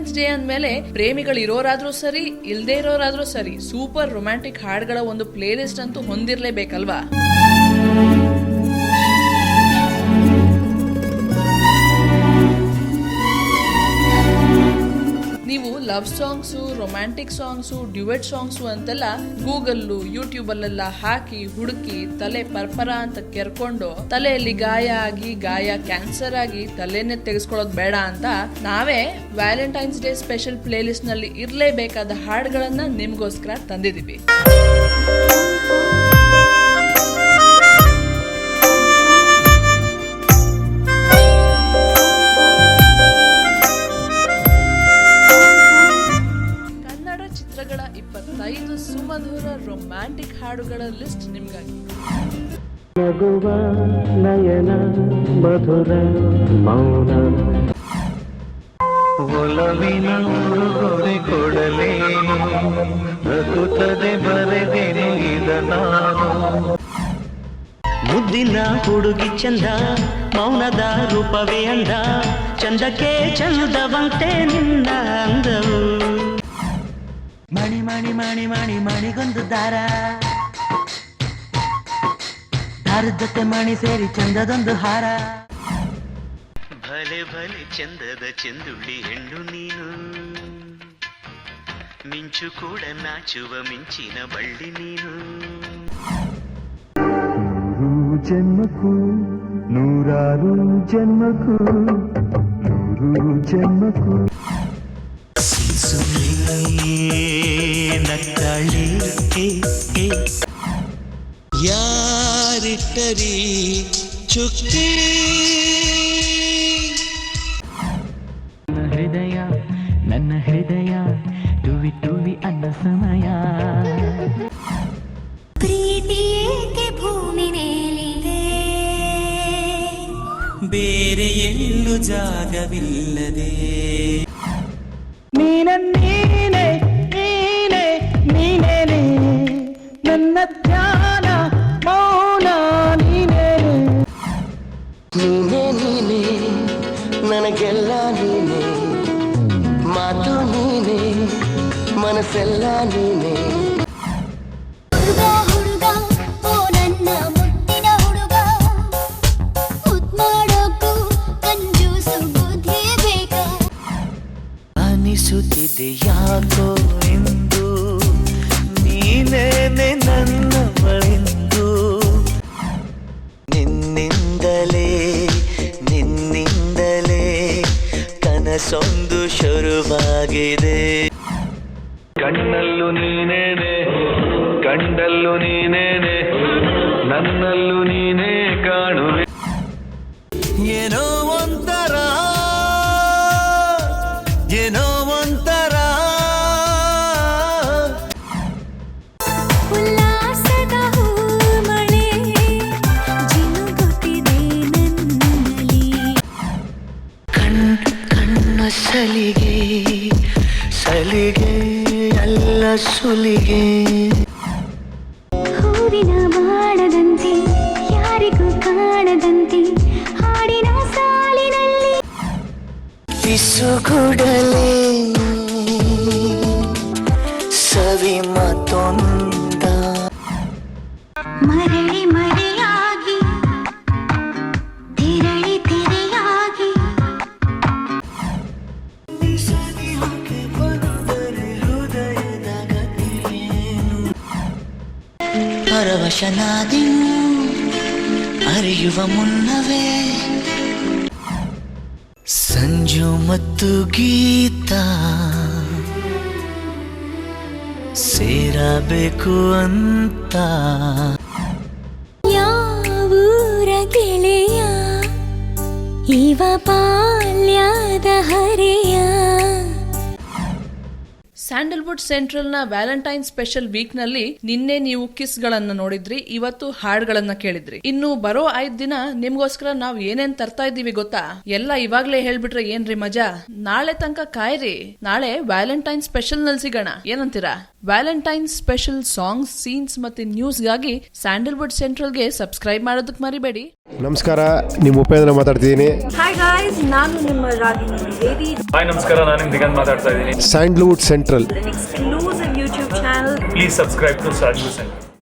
Valentine's day ಅಂದ್ಮೇಲೆ ಪ್ರೇಮಿಗಳು ಇರೋರಾದ್ರೂ ಸರಿ, ಇಲ್ದೇ ಇರೋರಾದ್ರೂ ಸರಿ ಸೂಪರ್ ರೊಮ್ಯಾಂಟಿಕ್ ಹಾಡ್ಗಳ ಒಂದು ಪ್ಲೇಲಿಸ್ಟ್ ಅಂತೂ ಹೊಂದಿರ್ಲೇಬೇಕಲ್ವಾ? Love songs romantic songs duet songs ಅಂತೆಲ್ಲ ಗೂಗಲ್ಲು ಯೂಟ್ಯೂಬ್ ಅಲ್ಲೆಲ್ಲ ಹಾಕಿ, ಹುಡುಕಿ, ತಲೆ ಪರ್ಪರ ಅಂತ ಕೆರ್ಕೊಂಡು ತಲೆಯಲ್ಲಿ ಗಾಯ ಆಗಿ, ಗಾಯ ಕ್ಯಾನ್ಸರ್ ಆಗಿ ತಲೆನೇ ತೆಗೆಸ್ಕೊಳ್ಳೋದು ಬೇಡ ಅಂತ ನಾವೇ ವ್ಯಾಲೆಂಟೈನ್ಸ್ ಡೇ ಸ್ಪೆಷಲ್ ಪ್ಲೇ ಲಿಸ್ಟ್ನಲ್ಲಿ ಇರ್ಲೇಬೇಕಾದ ಹಾಡುಗಳನ್ನ ನಿಮ್ಗೋಸ್ಕರ ತಂದಿದೀವಿ ರೊಮ್ಯಾಂಟಿಕ್ ಹಾಡುಗಳ ಲಿಸ್ಟ್ ನಿಮ್ಗಾಗಿ. ನಗುವ ನಯನ ಮಧುರ ಮೌನ. ಒಲವಿನ ಉಡುಗೊರೆ ಕೊಡಲೇನು? ನಗುತ್ತದೆ ಬರೆದೇನು ಇದ ನಾನು? ಮುದ್ದಿನ ಹುಡುಗಿ ಚಂದ ಮೌನದ ರೂಪವೇ ಅಂದ. ಚಂದಕ್ಕೆ ಚಂದವಂತೆ ನಿನ್ನ ಅಂದವು. ಮಣಿ ಮಣಿ ಮಣಿ ಮಣಿ ಮಣಿಗೊಂದು ದಾರ ದಾರದ ಜೊತೆ ಮಣಿ ಸೇರಿ ಚಂದದೊಂದು ಹಾರ ಭಲೆ ಭಲೆ ಚಂದದ ಚೆಂದುಳ್ಳಿ ಹೆಣ್ಣು ನೀನು ಮಿಂಚು ಕೂಡ ನಾಚುವ ಮಿಂಚಿನ ಬಳ್ಳಿ ನೀನು ನೂರು ಜನ್ಮಕ್ಕೂ ನೂರಾರು ಜನ್ಮಕ್ಕೂ ನೂರು ಜನ್ಮಕ್ಕೂ ನಕ್ಕಳಿ ಯಾರಿಟ್ಟರಿ ಚುಕ್ಕಿ ನನ್ನ ಹೃದಯ ನನ್ನ ಹೃದಯ ಟುವಿ ಟುವಿ ಅನ್ನ ಸಮಯ ಪ್ರೀತಿಯೇಕೆ ಭೂಮಿ ಮೇಲಿದೆ ಬೇರೆ ಎಲ್ಲೂ ಜಾಗವಿಲ್ಲದೆ ನೀನ ನೀನೆ ನೀನೆ ನೀನೇನೆ ನನ್ನ ಧ್ಯಾನ ಮೌನ ನೀನೇನೆ ನೀನೇ ನೀನೆ ನನಗೆಲ್ಲ ನೀನೆ ಮಾತು ನೀನೆ ಮನಸ್ಸೆಲ್ಲ ನೀನೆ ಶುರುವಾಗಿದೆ. ಕಣ್ಣಲ್ಲೂ ನೀನೇನೆ ಕಂಡಲ್ಲೂ ನೀನೇನೆ ನನ್ನಲ್ಲೂ ನೀನೇ ಕಾಣುವೆ. ಏನೋ ಸಲಿಗೆ ಸಲಿಗೆ ಎಲ್ಲ ಸುಲಿಗೆ. ಹೂವಿನ ಬಾಣದಂತೆ ಯಾರಿಗೂ ಕಾಣದಂತೆ ಹಾಡಿನ ಸಾಲಿನಲ್ಲಿ. ಬಿಸುಗುಡಲೇ ಸವಿ ಮತ್ತೊಂದ. ಮರಳಿ ಮರೆಯಾಗಿ ಪರವಶನಾದಿ ಅರಿಯುವ ಮುನ್ನವೇ. ಸಂಜು ಮತ್ತು ಗೀತ ಸೇರಬೇಕು ಅಂತ. ಯಾವೂರ ಗೆಳೆಯ ಇವ ಬಾಲ್ಯದ ಹರೆಯ ಸ್ಯಾಂಡಲ್ವುಡ್ ಸೆಂಟ್ರಲ್ನ ವ್ಯಾಲೆಂಟೈನ್ ಸ್ಪೆಷಲ್ ವೀಕ್ನಲ್ಲಿ ನಿನ್ನೆ ನೀವು ಕಿಸ್ ಗಳನ್ನ ನೋಡಿದ್ರಿ ಇವತ್ತು ಹಾಡ್ಗಳನ್ನ ಕೇಳಿದ್ರಿ. ಇನ್ನು ಬರೋ ಐದ್ ದಿನ ನಿಮ್ಗೋಸ್ಕರ ನಾವ್ ಏನೇನ್ ತರ್ತಾ ಇದ್ದೀವಿ ಗೊತ್ತಾ? ಎಲ್ಲ ಇವಾಗ್ಲೇ ಹೇಳ್ಬಿಟ್ರೆ ಏನ್ರಿ ಮಜಾ? ನಾಳೆ ತನಕ ಕಾಯ್ರಿ. ನಾಳೆ ವ್ಯಾಲೆಂಟೈನ್ ಸ್ಪೆಷಲ್ನಲ್ಲಿ ಸಿಗೋಣ. ಏನಂತೀರಾ? ವ್ಯಾಲೆಂಟೈನ್ ಸ್ಪೆಷಲ್ ಸಾಂಗ್ಸ್ ಸೀನ್ಸ್ ಮತ್ತೆ ನ್ಯೂಸ್ಗಾಗಿ ಸ್ಯಾಂಡಲ್ವುಡ್ ಸೆಂಟ್ರಲ್ಗೆ ಸಬ್ಸ್ಕ್ರೈಬ್ ಮಾಡೋದಕ್ಕೆ ಮರಿಬೇಡಿ. ನಮಸ್ಕಾರ ನಿಮ್ ಉಪೇಂದ್ರ ಮಾತಾಡ್ತಿದ್ದೀನಿ. ಗಾಯ್ಸ್ ನಾನು ನಿಮ್ಮ ರಾಗಿಣಿ ದ್ವಿವೇದಿ ಹಾಯ್ ನಮಸ್ಕಾರ. ನಾನು ನಿಮ್ ದಿಗಂತ್ ಮಾತಾಡ್ತಾ ಇದ್ದೀನಿ. Sandalwood central. Exclusive YouTube channel please subscribe to Saju